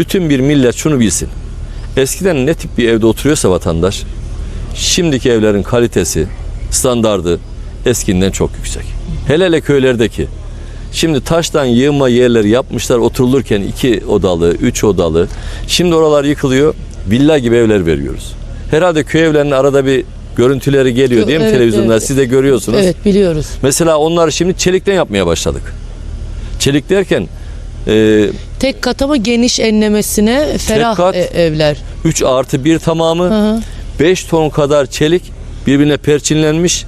Bütün bir millet şunu bilsin. Eskiden ne tip bir evde oturuyorsa vatandaş, şimdiki evlerin kalitesi, standardı eskinden çok yüksek. Hele hele köylerdeki. Şimdi taştan yığma yerleri yapmışlar oturulurken iki odalı, üç odalı. Şimdi oralar yıkılıyor, villa gibi evler veriyoruz. Herhalde köy evlerinin arada bir görüntüleri geliyor değil mi Evet, televizyonda? evet. Siz de görüyorsunuz. Evet biliyoruz. Mesela onları şimdi çelikten yapmaya başladık. Çelik derken e, Tek kat ama geniş enlemesine ferah kat. e- evler. 3 artı 1 tamamı Hı hı. 5 ton kadar çelik birbirine perçinlenmiş.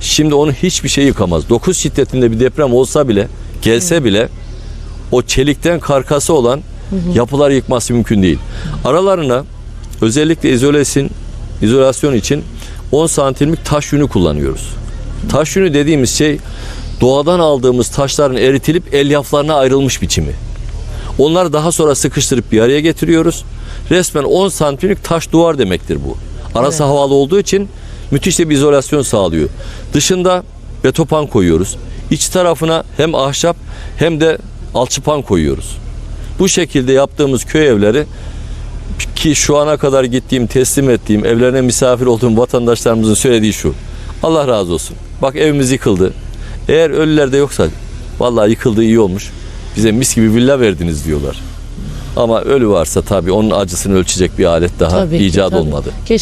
Şimdi onu hiçbir şey yıkamaz. 9 şiddetinde bir deprem olsa bile gelse bile o çelikten karkası olan yapılar yıkması mümkün değil. Aralarına özellikle izolesin, izolasyon için 10 santimlik taş yünü kullanıyoruz. Taş yünü dediğimiz şey doğadan aldığımız taşların eritilip elyaflarına ayrılmış biçimi. Onları daha sonra sıkıştırıp bir araya getiriyoruz. Resmen 10 santimlik taş duvar demektir bu. Arası havalı olduğu için müthiş de bir izolasyon sağlıyor. Dışında betopan koyuyoruz. İç tarafına hem ahşap hem de alçıpan koyuyoruz. Bu şekilde yaptığımız köy evleri ki şu ana kadar gittiğim, teslim ettiğim, evlerine misafir olduğum vatandaşlarımızın söylediği şu. Allah razı olsun. Bak evimiz yıkıldı. Eğer ölüler de yoksa vallahi yıkıldı iyi olmuş. Bize mis gibi villa verdiniz diyorlar. Ama ölü varsa tabii onun acısını ölçecek bir alet daha Tabii ki, icat tabii. olmadı. Keşke